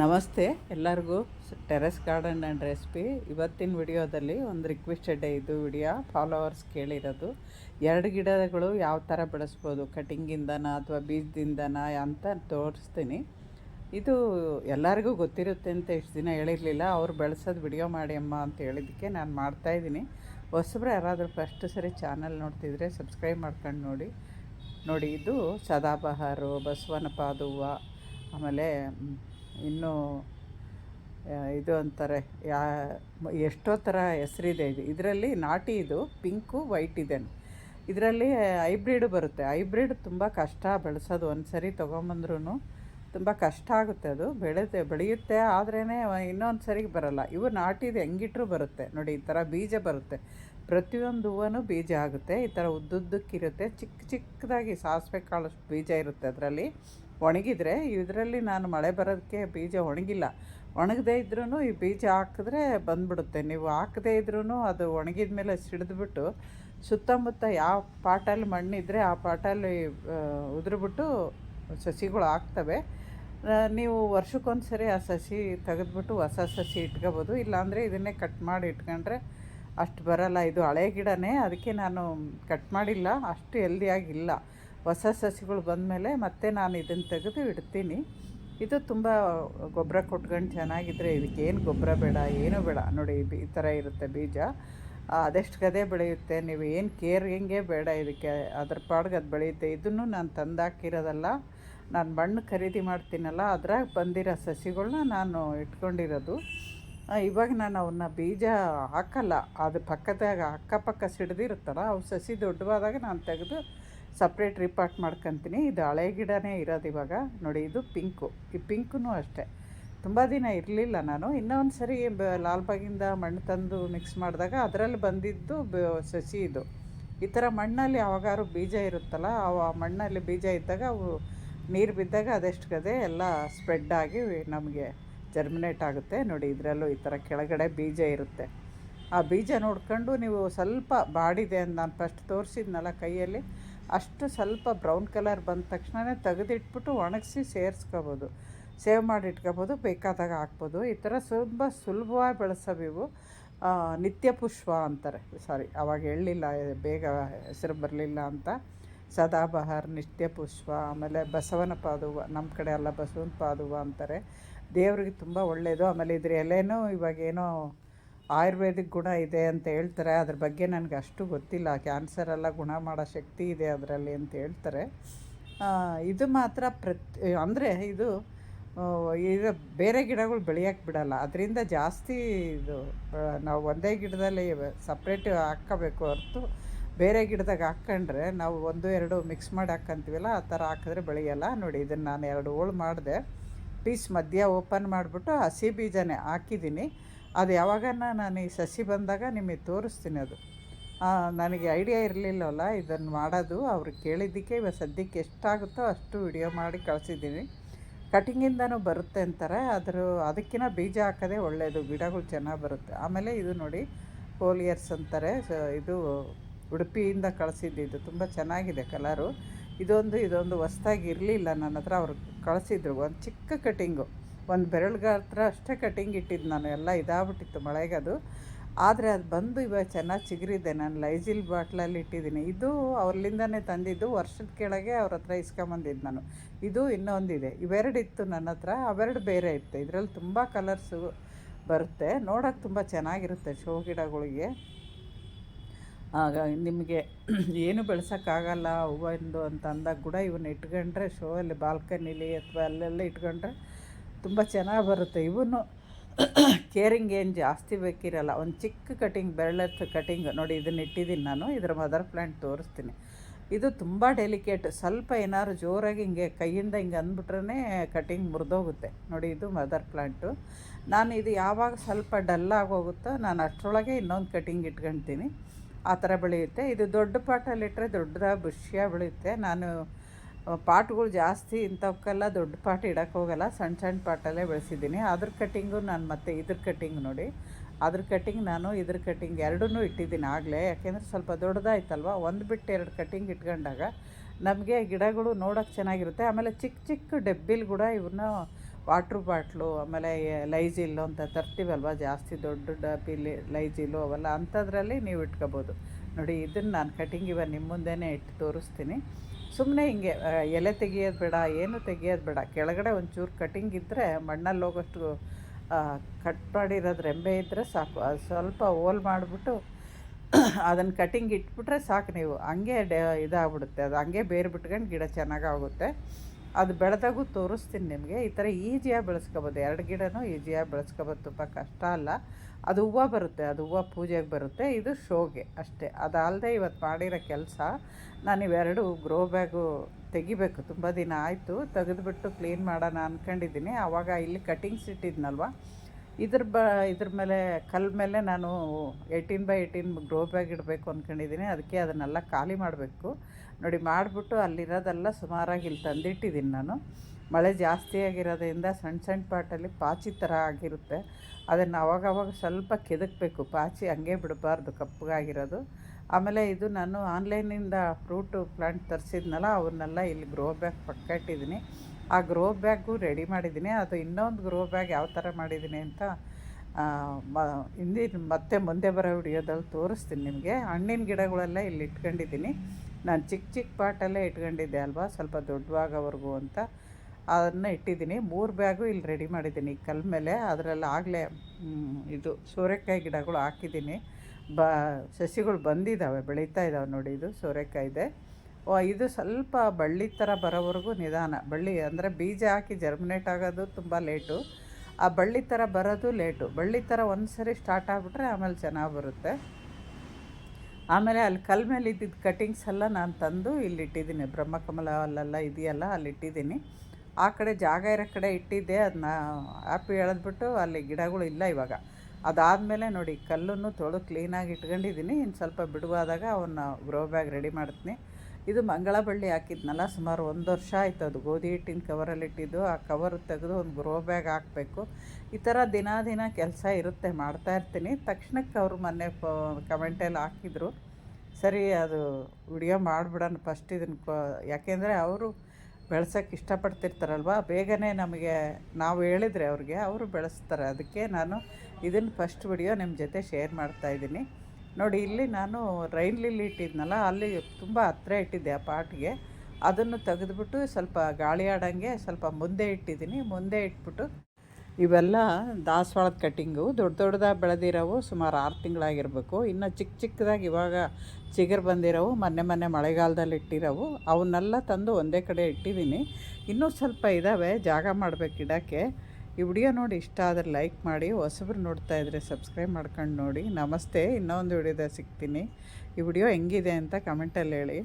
ನಮಸ್ತೆ, ಎಲ್ಲರಿಗೂ. Terrace garden and recipe. ಇವತ್ತಿನ ವಿಡಿಯೋದಲ್ಲಿ ಒಂದು ರಿಕ್ವೆಸ್ಟೆಡ್ ಇದು ವಿಡಿಯೋ ಫಾಲೋವರ್ಸ್ ಕೇಳಿರೋದು. ಎರಡು ಗಿಡಗಳು ಯಾವ ಥರ ಬೆಳೆಸ್ಬೋದು? ಕಟಿಂಗಿಂದನ ಅಥವಾ ಬೀಜದಿಂದನ ಅಂತ ತೋರಿಸ್ತೀನಿ. ಇದು ಎಲ್ಲರಿಗೂ ಗೊತ್ತಿರುತ್ತೆ ಅಂತ ಎಷ್ಟು ದಿನ ಹೇಳಿರಲಿಲ್ಲ. ಅವ್ರು ಬೆಳೆಸೋದು ವಿಡಿಯೋ ಮಾಡಿ ಅಮ್ಮ ಅಂತ ಹೇಳಿದ್ದಕ್ಕೆ ನಾನು ಮಾಡ್ತಾಯಿದ್ದೀನಿ ಹೊಸಬ್ರು ಯಾರಾದರೂ ಫಸ್ಟ್ ಸರಿ ಚಾನಲ್ ನೋಡ್ತಿದ್ರೆ ಸಬ್ಸ್ಕ್ರೈಬ್ ಮಾಡ್ಕೊಂಡು ನೋಡಿ. ನೋಡಿ, ಇದು ಸದಾಬಹಾರು ಬಸವನ ಪಾದುವ ಆಮೇಲೆ ಇನ್ನು ಇದು ಅಂತಾರೆ, ಯಾ, ಎಷ್ಟೋ ಥರ ಹೆಸರಿದೆ ಇದು. ಇದರಲ್ಲಿ ನಾಟಿ ಇದು, ಪಿಂಕು, ವೈಟ್ ಇದೆ. ಇದರಲ್ಲಿ ಹೈಬ್ರಿಡ್ ಬರುತ್ತೆ. ಹೈಬ್ರಿಡ್ ತುಂಬ ಕಷ್ಟ ಬೆಳೆಸೋದು. ಒಂದು ಸರಿ ತೊಗೊಂಬಂದ್ರೂ ತುಂಬ ಕಷ್ಟ ಆಗುತ್ತೆ ಅದು. ಬೆಳೆಯುತ್ತೆ ಬೆಳೆಯುತ್ತೆ ಆದ್ರೇ ಇನ್ನೊಂದು ಸರಿಗೆ ಬರೋಲ್ಲ. ಇವು ನಾಟಿದು ಹೆಂಗಿಟ್ರೂ ಬರುತ್ತೆ. ನೋಡಿ, ಈ ಥರ ಬೀಜ ಬರುತ್ತೆ. ಪ್ರತಿಯೊಂದು ಹೂವನೂ ಬೀಜ ಆಗುತ್ತೆ. ಈ ಥರ ಉದ್ದುದ್ದಕ್ಕಿರುತ್ತೆ. ಚಿಕ್ಕ ಚಿಕ್ಕದಾಗಿ ಸಾಸಿವೆ ಕಾಳಷ್ಟು ಬೀಜ ಇರುತ್ತೆ ಅದರಲ್ಲಿ. ಒಣಗಿದ್ರೆ ಇದರಲ್ಲಿ ನಾನು ಮಳೆ ಬರೋದಕ್ಕೆ ಬೀಜ ಒಣಗಿಲ್ಲ. ಒಣಗದೇ ಇದ್ರೂ ಈ ಬೀಜ ಹಾಕಿದ್ರೆ ಬಂದ್ಬಿಡುತ್ತೆ. ನೀವು ಹಾಕದೇ ಇದ್ರೂ ಅದು ಒಣಗಿದ ಮೇಲೆ ಸಿಡಿದ್ಬಿಟ್ಟು ಸುತ್ತಮುತ್ತ ಯಾವ ಪಾಟಲ್ಲಿ ಮಣ್ಣಿದ್ರೆ ಆ ಪಾಟಲ್ಲಿ ಉದುರುಬಿಟ್ಟು ಸಸಿಗಳು ಆಗ್ತವೆ. ನೀವು ವರ್ಷಕ್ಕೊಂದು ಸರಿ ಆ ಸಸಿ ತೆಗೆದ್ಬಿಟ್ಟು ಹೊಸ ಸಸಿ ಇಟ್ಕೋಬೋದು. ಇಲ್ಲಾಂದರೆ ಇದನ್ನೇ ಕಟ್ ಮಾಡಿ ಇಟ್ಕೊಂಡ್ರೆ ಅಷ್ಟು ಬರಲ್ಲ. ಇದು ಹಳೆ ಗಿಡನೇ, ಅದಕ್ಕೆ ನಾನು ಕಟ್ ಮಾಡಿಲ್ಲ. ಅಷ್ಟು ಹೆಲ್ದಿಯಾಗಿಲ್ಲ ಹೊಸ ಸಸಿಗಳು ಬಂದಮೇಲೆ ಮತ್ತೆ ನಾನು ಇದನ್ನು ತೆಗೆದು ಇಡ್ತೀನಿ. ಇದು ತುಂಬ ಗೊಬ್ಬರ ಕೊಟ್ಕೊಂಡು ಚೆನ್ನಾಗಿದ್ದರೆ ಇದಕ್ಕೆ ಏನು ಗೊಬ್ಬರ ಬೇಡ, ಏನೂ ಬೇಡ. ನೋಡಿ, ಈ ಥರ ಇರುತ್ತೆ ಬೀಜ. ಅದೆಷ್ಟು ಗದೆ ಬೆಳೆಯುತ್ತೆ, ನೀವು ಏನು ಕೇರಿಂಗೇ ಬೇಡ ಇದಕ್ಕೆ, ಅದ್ರ ಪಾಡ್ಗೆ ಅದು ಬೆಳೆಯುತ್ತೆ. ಇದನ್ನು ನಾನು ತಂದಾಕಿರೋದಲ್ಲ, ನಾನು ಮಣ್ಣು ಖರೀದಿ ಮಾಡ್ತೀನಲ್ಲ, ಅದ್ರಾಗ ಬಂದಿರೋ ಸಸಿಗಳನ್ನ ನಾನು ಇಟ್ಕೊಂಡಿರೋದು. ಇವಾಗ ನಾನು ಅವನ್ನ ಬೀಜ ಹಾಕಲ್ಲ, ಅದು ಪಕ್ಕದಾಗ ಅಕ್ಕಪಕ್ಕ ಸಿಡ್ದಿರುತ್ತಲ್ಲ, ಅವು ಸಸಿ ದೊಡ್ಡವಾದಾಗ ನಾನು ತೆಗೆದು ಸಪ್ರೇಟ್ ರಿಪಾರ್ಟ್ ಮಾಡ್ಕೊತೀನಿ. ಇದು ಹಳೆ ಗಿಡನೇ ಇರೋದು ಇವಾಗ. ನೋಡಿ, ಇದು ಪಿಂಕು. ಈ ಪಿಂಕು ಅಷ್ಟೇ. ತುಂಬ ದಿನ ಇರಲಿಲ್ಲ ನಾನು. ಇನ್ನೊಂದು ಸರಿ ಲಾಲ್ಬಾಗಿಂದ ಮಣ್ಣು ತಂದು ಮಿಕ್ಸ್ ಮಾಡಿದಾಗ ಅದರಲ್ಲಿ ಬಂದಿದ್ದು ಸಸಿ ಇದು. ಈ ಥರ ಮಣ್ಣಲ್ಲಿ ಯಾವಾಗಾರು ಬೀಜ ಇರುತ್ತಲ್ಲ, ಆ ಮಣ್ಣಲ್ಲಿ ಬೀಜ ಇದ್ದಾಗ ಅವು ನೀರು ಬಿದ್ದಾಗ ಅದೆಷ್ಟು ಗದೆ ಎಲ್ಲ ಸ್ಪ್ರೆಡ್ ಆಗಿ ನಮಗೆ ಜರ್ಮಿನೇಟ್ ಆಗುತ್ತೆ. ನೋಡಿ, ಇದರಲ್ಲೂ ಈ ಥರ ಕೆಳಗಡೆ ಬೀಜ ಇರುತ್ತೆ. ಆ ಬೀಜ ನೋಡ್ಕೊಂಡು ನೀವು ಸ್ವಲ್ಪ ಬಾಡಿದೆ ಅಂತ ನಾನು ಫಸ್ಟ್ ತೋರಿಸಿದ್ನಲ್ಲ ಕೈಯಲ್ಲಿ ಅಷ್ಟು ಸ್ವಲ್ಪ ಬ್ರೌನ್ ಕಲರ್ ಬಂದ ತಕ್ಷಣವೇ ತೆಗೆದಿಟ್ಬಿಟ್ಟು ಒಣಗಿಸಿ ಸೇರಿಸ್ಕೋಬೋದು. ಸೇವ್ ಮಾಡಿ ಇಟ್ಕೋಬೋದು ಬೇಕಾದಾಗ ಹಾಕ್ಬೋದು. ಈ ಥರ ತುಂಬ ಸುಲಭವಾಗಿ ಬೆಳೆಸೋವು ಇವು. ನಿತ್ಯ ಪುಷ್ಪ ಅಂತಾರೆ. ಸಾರಿ ಅವಾಗ ಹೇಳಲಿಲ್ಲ ಬೇಗ ಹೆಸರು ಬರಲಿಲ್ಲ ಅಂತ. ಸದಾಬಹಾರ್, ನಿತ್ಯ ಪುಷ್ಪ, ಆಮೇಲೆ ಬಸವನ ಪಾದುವ, ನಮ್ಮ ಕಡೆ ಎಲ್ಲ ಬಸವನ ಪಾದುವ ಅಂತಾರೆ. ದೇವ್ರಿಗೆ ತುಂಬ ಒಳ್ಳೆಯದು ಆಮೇಲೆ ಇದ್ರ ಎಲೆನೂ ಇವಾಗೇನೋ ಆಯುರ್ವೇದಿಕ್ ಗುಣ ಇದೆ ಅಂತ ಹೇಳ್ತಾರೆ. ಅದ್ರ ಬಗ್ಗೆ ನನಗೆ ಅಷ್ಟು ಗೊತ್ತಿಲ್ಲ. ಕ್ಯಾನ್ಸರ್ ಎಲ್ಲ ಗುಣ ಮಾಡೋ ಶಕ್ತಿ ಇದೆ ಅದರಲ್ಲಿ ಅಂತ ಹೇಳ್ತಾರೆ. ಇದು ಮಾತ್ರ ಪ್ರತಿ, ಅಂದರೆ ಇದು ಇದು ಬೇರೆ ಗಿಡಗಳು ಬೆಳೆಯೋಕ್ಕೆ ಬಿಡಲ್ಲ. ಅದರಿಂದ ಜಾಸ್ತಿ ಇದು ನಾವು ಒಂದೇ ಗಿಡದಲ್ಲಿ ಸಪ್ರೇಟ್ ಹಾಕ್ಕೋಬೇಕು ಹೊರತು ಬೇರೆ ಗಿಡದಾಗ ಹಾಕ್ಕೊಂಡ್ರೆ ನಾವು ಒಂದು, ಎರಡು ಮಿಕ್ಸ್ ಮಾಡಿ ಹಾಕ್ಕಂತೀವಲ್ಲ, ಆ ಥರ ಹಾಕಿದ್ರೆ ಬೆಳೆಯಲ್ಲ. ನೋಡಿ, ಇದನ್ನು ನಾನು ಎರಡು ಹೋಳು ಮಾಡಿದೆ. ಪೀಸ್ ಮಧ್ಯ ಓಪನ್ ಮಾಡಿಬಿಟ್ಟು ಹಸಿ ಬೀಜನೇ ಹಾಕಿದ್ದೀನಿ. ಅದು ಯಾವಾಗನ ನಾನು ಈ ಸಸಿ ಬಂದಾಗ ನಿಮಗೆ ತೋರಿಸ್ತೀನಿ ಅದು. ನನಗೆ ಐಡಿಯಾ ಇರಲಿಲ್ಲವಲ್ಲ ಇದನ್ನು ಮಾಡೋದು. ಅವ್ರು ಕೇಳಿದ್ದಕ್ಕೆ ಇವಾಗ ಸದ್ಯಕ್ಕೆ ಎಷ್ಟಾಗುತ್ತೋ ಅಷ್ಟು ವಿಡಿಯೋ ಮಾಡಿ ಕಳಿಸಿದ್ದೀನಿ. ಕಟಿಂಗಿಂದನೂ ಬರುತ್ತೆ ಅಂತಾರೆ, ಆದರೂ ಅದಕ್ಕಿಂತ ಬೀಜ ಹಾಕೋದೇ ಒಳ್ಳೆಯದು ಗಿಡಗಳು ಚೆನ್ನಾಗಿ ಬರುತ್ತೆ. ಆಮೇಲೆ ಇದು ನೋಡಿ, ಪೋಲಿಯರ್ಸ್ ಅಂತಾರೆ. ಸೊ, ಇದು ಉಡುಪಿಯಿಂದ ಕಳಿಸಿದ್ದು. ತುಂಬ ಚೆನ್ನಾಗಿದೆ ಕಲರು. ಇದೊಂದು ಇದೊಂದು ಹೊಸ್ದಾಗಿ ಇರಲಿಲ್ಲ. ನನ್ನ ಹತ್ರ ಅವ್ರು ಕಳಿಸಿದ್ರು. ಒಂದು ಚಿಕ್ಕ ಕಟಿಂಗು. ಒಂದು ಬೆರಳು ಹತ್ರ ಅಷ್ಟೇ ಕಟಿಂಗ್ ಇಟ್ಟಿದ್ದು ನಾನು, ಎಲ್ಲ ಇದಾಗ್ಬಿಟ್ಟಿತ್ತು ಮಳೆಗೆ ಅದು ಆದರೆ ಅದು ಬಂದು ಇವಾಗ ಚೆನ್ನಾಗಿ ಚಿಗುರಿದೆ. ನಾನು ಲೈಜಿಲ್ ಬಾಟ್ಲಲ್ಲಿ ಇಟ್ಟಿದ್ದೀನಿ. ಇದು ಅವ್ರಲಿಂದನೇ ತಂದಿದ್ದು, ವರ್ಷದ ಕೆಳಗೆ ಅವ್ರ ಹತ್ರ ಇಸ್ಕೊಂಬಂದಿದ್ದು ನಾನು. ಇದು ಇನ್ನೊಂದಿದೆ. ಇವೆರಡು ಇತ್ತು ನನ್ನ ಹತ್ರ. ಅವೆರಡು ಬೇರೆ ಇತ್ತು. ಇದರಲ್ಲಿ ತುಂಬ ಕಲರ್ಸು ಬರುತ್ತೆ. ನೋಡೋಕೆ ತುಂಬ ಚೆನ್ನಾಗಿರುತ್ತೆ ಶೋ ಗಿಡಗಳಿಗೆ. ಆಗ ನಿಮಗೆ ಏನು ಬೆಳ್ಸೋಕ್ಕಾಗಲ್ಲ ಹೂವಿಂದು ಅಂತ ಅಂದಾಗ ಕೂಡ ಇವನ್ನ ಇಟ್ಕೊಂಡ್ರೆ ಶೋ ಅಲ್ಲಿ ಬಾಲ್ಕನಿಲಿ ಅಥವಾ ಅಲ್ಲೆಲ್ಲ ಇಟ್ಕೊಂಡ್ರೆ ತುಂಬ ಚೆನ್ನಾಗಿ ಬರುತ್ತೆ. ಇವನು ಕೇರಿಂಗ್ ಏನು ಜಾಸ್ತಿ ಬೇಕಿರಲ್ಲ. ಒಂದು ಚಿಕ್ಕ ಕಟಿಂಗ್ ಬೆರಳತ್ತು ಕಟಿಂಗ್ ನೋಡಿ ಇದನ್ನ ಇಟ್ಟಿದ್ದೀನಿ ನಾನು. ಇದರ ಮದರ್ ಪ್ಲ್ಯಾಂಟ್ ತೋರಿಸ್ತೀನಿ. ಇದು ತುಂಬ ಡೆಲಿಕೇಟ್ ಸ್ವಲ್ಪ ಏನಾದ್ರು ಜೋರಾಗಿ ಹಿಂಗೆ ಕೈಯಿಂದ ಹಿಂಗೆ ಅಂದ್ಬಿಟ್ರೆ ಕಟಿಂಗ್ ಮುರಿದೋಗುತ್ತೆ. ನೋಡಿ ಇದು ಮದರ್ ಪ್ಲ್ಯಾಂಟು ನಾನು ಇದು ಯಾವಾಗ ಸ್ವಲ್ಪ ಡಲ್ ಹೋಗುತ್ತೋ ನಾನು ಅಷ್ಟರೊಳಗೆ ಇನ್ನೊಂದು ಕಟಿಂಗ್ ಇಟ್ಕೊಳ್ತೀನಿ ಆ ಥರ ಬೆಳೆಯುತ್ತೆ. ಇದು ದೊಡ್ಡ ಪಾಟಲ್ಲಿಟ್ಟರೆ ದೊಡ್ಡದಾಗಿ ಬುಷಿಯಾಗಿ ಬೆಳೆಯುತ್ತೆ. ನಾನು ಪಾಟ್ಗಳು ಜಾಸ್ತಿ ಇಂಥವಕ್ಕೆಲ್ಲ ದೊಡ್ಡ ಪಾಟ್ ಇಡಕ್ಕೆ ಹೋಗಲ್ಲ ಸಣ್ಣ ಸಣ್ಣ ಪಾಟಲ್ಲೇ ಬೆಳೆಸಿದ್ದೀನಿ. ಅದ್ರ ಕಟ್ಟಿಂಗು ನಾನು ಮತ್ತೆ ಇದ್ರ ಕಟ್ಟಿಂಗ್ ನೋಡಿ. ಅದ್ರ ಕಟ್ಟಿಂಗ್ ನಾನು ಇದ್ರ ಕಟ್ಟಿಂಗ್ ಎರಡೂ ಇಟ್ಟಿದ್ದೀನಿ ಆಗಲೇ. ಯಾಕೆಂದರೆ ಸ್ವಲ್ಪ ದೊಡ್ಡದಾಯ್ತಲ್ವ? ಒಂದು ಬಿಟ್ಟು ಎರಡು ಕಟ್ಟಿಂಗ್ ಇಟ್ಕೊಂಡಾಗ ನಮಗೆ ಗಿಡಗಳು ನೋಡೋಕೆ ಚೆನ್ನಾಗಿರುತ್ತೆ. ಆಮೇಲೆ ಚಿಕ್ಕ ಚಿಕ್ಕ ಡಬ್ಬಿಲಿ ಕೂಡ ಇವನ್ನ ವಾಟ್ರ್ ಬಾಟ್ಲು, ಆಮೇಲೆ ಲೈಜಿಲ್ಲು ಅಂತ ತರ್ತೀವಲ್ವ ಜಾಸ್ತಿ ದೊಡ್ಡ ಡಬ್ಬಿಲಿ ಲೈಜಿಲ್ಲು ಅವೆಲ್ಲ ಅಂಥದ್ರಲ್ಲಿ ನೀವು ಇಟ್ಕೋಬೋದು. ನೋಡಿ, ಇದನ್ನು ನಾನು ಕಟ್ಟಿಂಗ್ ಇವಾಗ ನಿಮ್ಮ ಮುಂದೆನೇ ಇಟ್ಟು ತೋರಿಸ್ತೀನಿ. ಸುಮ್ಮನೆ ಹಿಂಗೆ ಎಲೆ ತೆಗಿಯೋದು ಬೇಡ, ಏನು ತೆಗಿಯೋದು ಬೇಡ. ಕೆಳಗಡೆ ಒಂಚೂರು ಕಟ್ಟಿಂಗ್ ಇದ್ದರೆ ಮಣ್ಣಲ್ಲಿ ಹೋಗೋಷ್ಟು ಕಟ್ ಮಾಡಿರೋದು ರೆಂಬೆ ಇದ್ದರೆ ಸಾಕು. ಅದು ಸ್ವಲ್ಪ ಹೋಲ್ ಮಾಡಿಬಿಟ್ಟು ಅದನ್ನು ಕಟ್ಟಿಂಗ್ ಇಟ್ಬಿಟ್ರೆ ಸಾಕು ನೀವು. ಹಂಗೆ ಡೆ, ಇದಾಗ್ಬಿಡುತ್ತೆ. ಅದು ಹಂಗೆ ಬೇರೆ ಬಿಟ್ಕೊಂಡು ಗಿಡ ಚೆನ್ನಾಗಾಗುತ್ತೆ. ಅದು ಬೆಳೆದಾಗೂ ತೋರಿಸ್ತೀನಿ ನಿಮಗೆ. ಈ ಥರ ಈಜಿಯಾಗಿ ಬೆಳೆಸ್ಕೊಬೋದು. ಎರಡು ಗಿಡನೂ ಈಜಿಯಾಗಿ ಬೆಳೆಸ್ಕೊಬೋದು. ತುಂಬ ಕಷ್ಟ ಅಲ್ಲ. ಅದು ಹೂವು ಬರುತ್ತೆ, ಅದು ಹೂವು ಪೂಜೆಗೆ ಬರುತ್ತೆ, ಇದು ಶೋಗೆ ಅಷ್ಟೇ. ಅದಲ್ಲದೆ ಇವತ್ತು ಮಾಡಿರೋ ಕೆಲಸ, ನಾನು ಇವೆರಡು ಗ್ರೋ ಬ್ಯಾಗು ತೆಗಿಬೇಕು. ತುಂಬ ದಿನ ಆಯಿತು, ತೆಗೆದುಬಿಟ್ಟು ಕ್ಲೀನ್ ಮಾಡೋಣ ಅಂದ್ಕೊಂಡಿದ್ದೀನಿ ಆವಾಗ ಇಲ್ಲಿ ಕಟಿಂಗ್ಸ್ ಇಟ್ಟಿದ್ನಲ್ವ? ಇದ್ರ ಬ, ಇದ್ರ ಮೇಲೆ, ಕಲ್ ಮೇಲೆ ನಾನು eighteen by eighteen grow bag ಇಡಬೇಕು ಅಂದ್ಕೊಂಡಿದ್ದೀನಿ ಅದಕ್ಕೆ ಅದನ್ನೆಲ್ಲ ಖಾಲಿ ಮಾಡಬೇಕು. ನೋಡಿ, ಮಾಡಿಬಿಟ್ಟು ಅಲ್ಲಿರೋದೆಲ್ಲ ಸುಮಾರಾಗಿ ಇಲ್ಲಿ ತಂದಿಟ್ಟಿದ್ದೀನಿ ನಾನು. ಮಳೆ ಜಾಸ್ತಿ ಆಗಿರೋದ್ರಿಂದ ಸಣ್ಣ ಸಣ್ಣ ಪಾಟಲ್ಲಿ ಪಾಚಿ ಥರ ಆಗಿರುತ್ತೆ. ಅದನ್ನು ಅವಾಗವಾಗ ಸ್ವಲ್ಪ ಕೆದಕಬೇಕು. ಪಾಚಿ ಹಂಗೆ ಬಿಡಬಾರ್ದು, ಕಪ್ಪಗಾಗಿರೋದು. ಆಮೇಲೆ ಇದು ನಾನು ಆನ್ಲೈನಿಂದ ಫ್ರೂಟು ಪ್ಲಾಂಟ್ ತರಿಸಿದ್ನಲ್ಲ, ಅವನ್ನೆಲ್ಲ ಇಲ್ಲಿ ಗ್ರೋ ಬ್ಯಾಗ್ ಪಕ್ಕ ಇಟ್ಟಿದ್ದೀನಿ ಆ ಗ್ರೋ ಬ್ಯಾಗು ರೆಡಿ ಮಾಡಿದ್ದೀನಿ. ಅದು ಇನ್ನೊಂದು ಗ್ರೋ ಬ್ಯಾಗ್ ಯಾವ ಥರ ಮಾಡಿದ್ದೀನಿ ಅಂತ ಮ, ಹಿಂದಿನ ಮತ್ತೆ ಮುಂದೆ ಬರೋ ವಿಡಿಯೋದಲ್ಲಿ ತೋರಿಸ್ತೀನಿ ನಿಮಗೆ. ಹಣ್ಣಿನ ಗಿಡಗಳೆಲ್ಲ ಇಲ್ಲಿ ಇಟ್ಕೊಂಡಿದ್ದೀನಿ. ನಾನು ಚಿಕ್ಕ ಚಿಕ್ಕ ಪಾಟಲ್ಲೇ ಇಟ್ಕೊಂಡಿದ್ದೆ ಅಲ್ವಾ? ಸ್ವಲ್ಪ ದೊಡ್ಡವಾಗವರೆಗೂ ಅಂತ. ಅದನ್ನು ಇಟ್ಟಿದ್ದೀನಿ. ಮೂರು ಬ್ಯಾಗು ಇಲ್ಲಿ ರೆಡಿ ಮಾಡಿದ್ದೀನಿ. ಕಲ್ ಮೇಲೆ ಅದರಲ್ಲಿ ಆಗಲೇ ಇದು ಸೋರೆಕಾಯಿ ಗಿಡಗಳು ಹಾಕಿದ್ದೀನಿ. ಬ, ಸಸಿಗಳು ಬಂದಿದ್ದಾವೆ ಬೆಳೀತಾ ಇದ್ದಾವೆ ನೋಡಿ ಇದು ಸೋರೆಕಾಯಿದೆ ಇದು. ಸ್ವಲ್ಪ ಬಳ್ಳಿ ಥರ ಬರೋವರೆಗೂ ನಿಧಾನ. ಬಳ್ಳಿ ಅಂದರೆ ಬೀಜ ಹಾಕಿ ಜರ್ಮಿನೇಟ್ ಆಗೋದು ತುಂಬ ಲೇಟು ಆ ಬಳ್ಳಿ ಥರ ಬರೋದು ಲೇಟು ಬಳ್ಳಿ ಥರ ಒಂದು ಸರಿ ಸ್ಟಾರ್ಟ್ ಆಗಿಬಿಟ್ರೆ ಆಮೇಲೆ ಚೆನ್ನಾಗಿ ಬರುತ್ತೆ. ಆಮೇಲೆ ಅಲ್ಲಿ ಕಲ್ ಮೇಲೆ ಇದ್ದಿದ್ದ ಕಟಿಂಗ್ಸ್ ಎಲ್ಲ ನಾನು ತಂದು ಇಲ್ಲಿ ಇಟ್ಟಿದ್ದೀನಿ ಬ್ರಹ್ಮಕಮಲ ಅಲ್ಲೆಲ್ಲ ಇದೆಯಲ್ಲ ಅಲ್ಲಿ ಇಟ್ಟಿದ್ದೀನಿ ಆ ಕಡೆ ಜಾಗ ಇರೋ ಕಡೆ ಇಟ್ಟಿದ್ದೆ. ಅದನ್ನ ಆ್ಯಪ್ ಎಳೆದ್ಬಿಟ್ಟು ಅಲ್ಲಿ ಗಿಡಗಳು ಇಲ್ಲ ಇವಾಗ. ಅದಾದಮೇಲೆ ನೋಡಿ ಕಲ್ಲನ್ನು ತೊಳೆದು ಕ್ಲೀನಾಗಿ ಇಟ್ಕೊಂಡಿದ್ದೀನಿ. ಇನ್ನು ಸ್ವಲ್ಪ ಬಿಡುವಾದಾಗ ಅವನ್ನ ಗ್ರೋ ಬ್ಯಾಗ್ ರೆಡಿ ಮಾಡ್ತೀನಿ. ಇದು ಮಂಗಳ ಬಳ್ಳಿ ಹಾಕಿದ್ನಲ್ಲ, ಸುಮಾರು ಒಂದು ವರ್ಷ ಆಯಿತು ಅದು ಗೋಧಿ ಹಿಟ್ಟಿನ ಕವರಲ್ಲಿ ಇಟ್ಟಿದ್ದು. ಆ ಕವರ್ ತೆಗೆದು ಒಂದು ಗ್ರೋ ಬ್ಯಾಗ್ ಹಾಕಬೇಕು. ಈ ಥರ ದಿನ ದಿನ ಕೆಲಸ ಇರುತ್ತೆ, ಮಾಡ್ತಾ ಇರ್ತೀನಿ. ತಕ್ಷಣಕ್ಕೆ ಅವರು ಮೊನ್ನೆ ಕಮೆಂಟಲ್ಲಿ ಹಾಕಿದರು, ಸರಿ, ಅದು ವಿಡಿಯೋ ಮಾಡಿಬಿಡೋಣ ಫಸ್ಟ್ ಇದನ್ನು ಯಾಕೆಂದರೆ ಅವರು ಬೆಳ್ಸೋಕ್ಕೆ ಇಷ್ಟಪಡ್ತಿರ್ತಾರಲ್ವ? ಬೇಗನೆ ನಮಗೆ, ನಾವು ಹೇಳಿದರೆ ಅವ್ರಿಗೆ, ಅವರು ಬೆಳೆಸ್ತಾರೆ. ಅದಕ್ಕೆ ನಾನು ಇದನ್ನು ಫಸ್ಟ್ ವಿಡಿಯೋ ನಿಮ್ಮ ಜೊತೆ ಶೇರ್ ಮಾಡ್ತಾಯಿದ್ದೀನಿ ನೋಡಿ, ಇಲ್ಲಿ ನಾನು ರೈನ್ ಲಿಲ್ಲಿ ಇಟ್ಟಿದ್ನಲ್ಲ, ಅಲ್ಲಿ ತುಂಬ ಹತ್ತಿರ ಇಟ್ಟಿದ್ದೆ ಆ ಪಾಟ್ಗೆ. ಅದನ್ನು ತೆಗೆದುಬಿಟ್ಟು ಸ್ವಲ್ಪ ಗಾಳಿ ಆಡೋಂಗೆ ಸ್ವಲ್ಪ ಮುಂದೆ ಇಟ್ಟಿದ್ದೀನಿ. ಮುಂದೆ ಇಟ್ಬಿಟ್ಟು ಇವೆಲ್ಲ ದಾಸವಾಳದ ಕಟ್ಟಿಂಗು. ದೊಡ್ಡ ದೊಡ್ಡದಾಗಿ ಬೆಳೆದಿರೋವು ಸುಮಾರು ಆರು ತಿಂಗಳಾಗಿರ್ಬೇಕು. ಇನ್ನು ಚಿಕ್ಕ ಚಿಕ್ಕದಾಗಿ ಇವಾಗ ಚಿಗುರು ಬಂದಿರೋವು, ಮೊನ್ನೆ ಮೊನ್ನೆ ಮಳೆಗಾಲದಲ್ಲಿ ಇಟ್ಟಿರೋವು. ಅವನ್ನೆಲ್ಲ ತಂದು ಒಂದೇ ಕಡೆ ಇಟ್ಟಿದ್ದೀನಿ. ಇನ್ನೂ ಸ್ವಲ್ಪ ಇದ್ದಾವೆ ಜಾಗ ಮಾಡಬೇಕು ಇಡೋಕ್ಕೆ ಈ ವಿಡಿಯೋ ನೋಡಿ ಇಷ್ಟ ಆದರೆ ಲೈಕ್ ಮಾಡಿ, ಹೊಸಬ್ರು ನೋಡ್ತಾ ಇದ್ರೆ ಸಬ್ಸ್ಕ್ರೈಬ್ ಮಾಡ್ಕೊಂಡು ನೋಡಿ. ನಮಸ್ತೆ, ಇನ್ನೊಂದು ವಿಡಿಯೋದಾಗ ಸಿಗ್ತೀನಿ. ಈ ವಿಡಿಯೋ ಹೆಂಗಿದೆ ಅಂತ ಕಮೆಂಟಲ್ಲಿ ಹೇಳಿ.